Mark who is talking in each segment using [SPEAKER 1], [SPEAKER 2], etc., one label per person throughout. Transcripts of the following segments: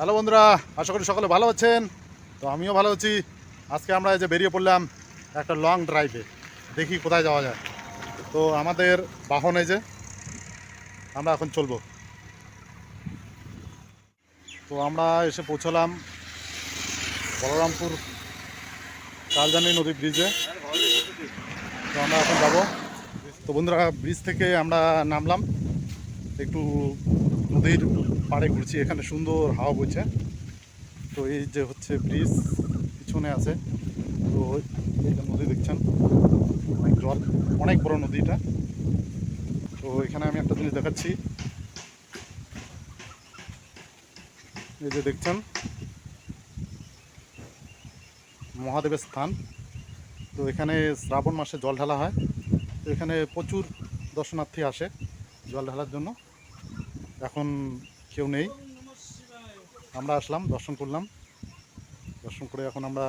[SPEAKER 1] Hello বন্ধুরা, আশা করি সকলে ভালো আছেন। তো আমিও ভালো আছি। আজকে আমরা যে বেরিয়ে পড়লাম একটা লং ড্রাইভে দেখি কোথায় যাওয়া যায়। তো আমাদের বাহন এই যে, আমরা এখন চলবো। তো আমরা এসে পৌঁছলাম বলরামপুর কালজানি নদী ব্রিজে তো আমরা এখন যাব। তো বন্ধুরা ব্রিজ থেকে আমরা নামলাম। একটু নদীর পাড়ে ঘুরছি, এখানে সুন্দর হাওয়া বইছে। তো এই যে হচ্ছে ব্রিজ, পিছনে আছে। তো এই যে নদী দেখছেন, অনেক জল, অনেক বড় নদীটা। তো এখানে আমি একটা জিনিস দেখাচ্ছি। এই যে দেখছেন, মহাদেবের স্থান। তো এখানে শ্রাবণ মাসে জল ঢালা হয়। তো এখানে প্রচুর দর্শনার্থী আসে জল ঢালার জন্য। এখন কেউ নেই। আমরা আসলাম, দর্শন করলাম। দর্শন করে এখন আমরা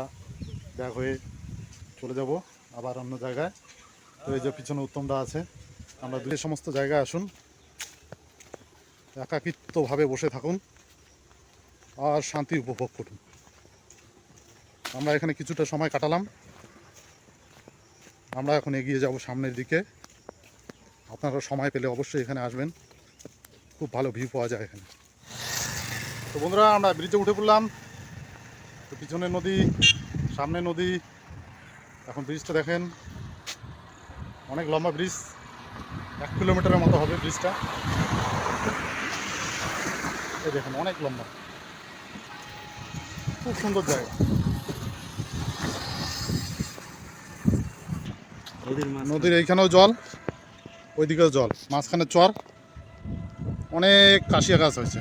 [SPEAKER 1] ব্যাগ হয়ে চলে যাব আবার অন্য জায়গায়। তো এই যে পিছনে উত্তমটা আছে, আমরা দুই সমস্ত জায়গায় আসুন। একাকিত্বভাবে বসে থাকুন আর শান্তি উপভোগ করুন। আমরা এখানে কিছুটা সময় কাটালাম। আমরা এখন এগিয়ে যাব সামনের দিকে। আপনারা সময় পেলে অবশ্যই এখানে আসবেন। খুব ভালো ভিউ পাওয়া যায় এখানে। তো বন্ধুরা আমরা ব্রিজে উঠে পড়লাম। তো পিছনে নদী সামনে নদী। এখন ব্রিজটা দেখেন। অনেক লম্বা ব্রিজ এক কিলোমিটারের মতো হবে ব্রিজটা এই দেখেন অনেক লম্বা। খুব সুন্দর জায়গা।
[SPEAKER 2] নদীর
[SPEAKER 1] এইখানেও জল ওইদিকেও জল। মাঝখানে চর। অনেক কাশিয়া গাছ হয়েছে।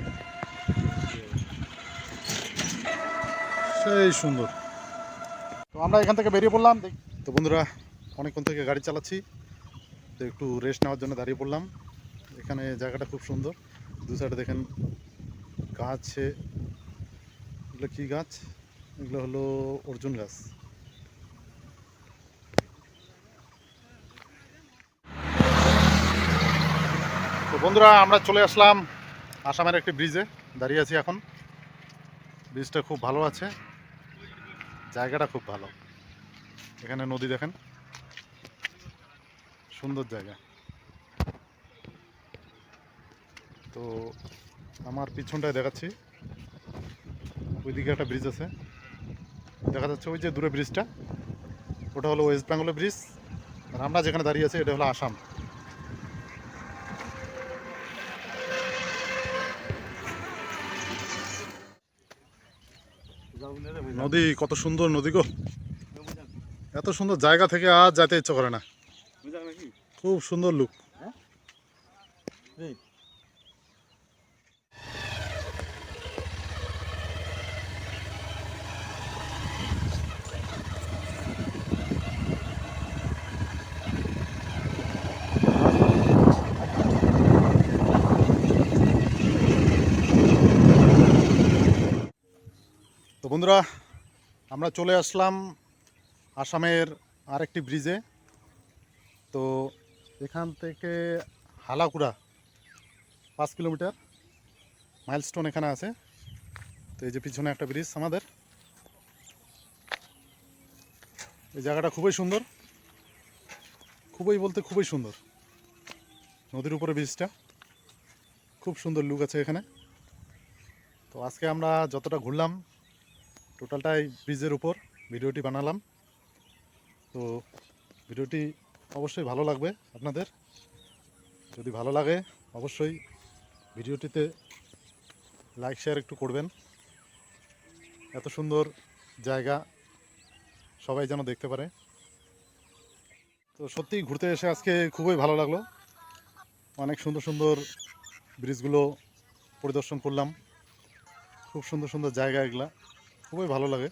[SPEAKER 1] সেই সুন্দর। তো আমরা এখান থেকে বেরিয়ে পড়লাম তো বন্ধুরা, অনেকক্ষণ থেকে গাড়ি চালাচ্ছি। তো একটু রেস্ট নেওয়ার জন্য দাঁড়িয়ে পড়লাম। এখানে জায়গাটা খুব সুন্দর। দু সাইডে দেখেন গাছে এগুলো কী গাছ? এগুলো হলো অর্জুন গাছ। বন্ধুরা, আমরা চলে আসলাম আসামের একটি ব্রিজে দাঁড়িয়ে আছি এখন। ব্রিজটা খুব ভালো আছে। জায়গাটা খুব ভালো। এখানে নদী দেখেন। সুন্দর জায়গা। তো আমার পিছনটায় দেখাচ্ছি। ওইদিকে একটা ব্রিজ আছে। দেখা যাচ্ছে ওই যে দূরে ব্রিজটা ওটা হলো ওয়েস্ট বেঙ্গলের ব্রিজ আর আমরা যেখানে দাঁড়িয়ে আছি, এটা হলো আসাম। নদী কত সুন্দর নদী গো। এত সুন্দর জায়গা থেকে আর যেতে ইচ্ছা করে না। খুব সুন্দর লুক তো বন্ধুরা, আমরা চলে আসলাম আসামের আরেকটি ব্রিজে তো এখান থেকে হালাকুড়া পাঁচ কিলোমিটার। মাইলস্টোন এখানে আছে। তো এই যে পিছনে একটা ব্রিজ আমাদের। এই জায়গাটা খুবই সুন্দর। খুবই বলতে খুবই সুন্দর। নদীর উপরে ব্রিজটা খুব সুন্দর লুক আছে এখানে। তো আজকে আমরা যতটা ঘুরলাম টোটালটাই ব্রিজের উপর ভিডিওটি বানালাম। তো ভিডিওটি অবশ্যই ভালো লাগবে আপনাদের। যদি ভালো লাগে, অবশ্যই ভিডিওটিতে লাইক, শেয়ার একটু করবেন। এত সুন্দর জায়গা সবাই যেন দেখতে পারে। তো সত্যিই ঘুরতে এসে আজকে খুবই ভালো লাগল। অনেক সুন্দর সুন্দর ব্রিজগুলো পরিদর্শন করলাম। খুব সুন্দর সুন্দর জায়গা এগুলা। খুবই ভালো লাগে।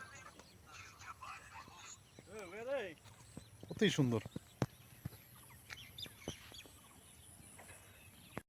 [SPEAKER 1] অতি সুন্দর।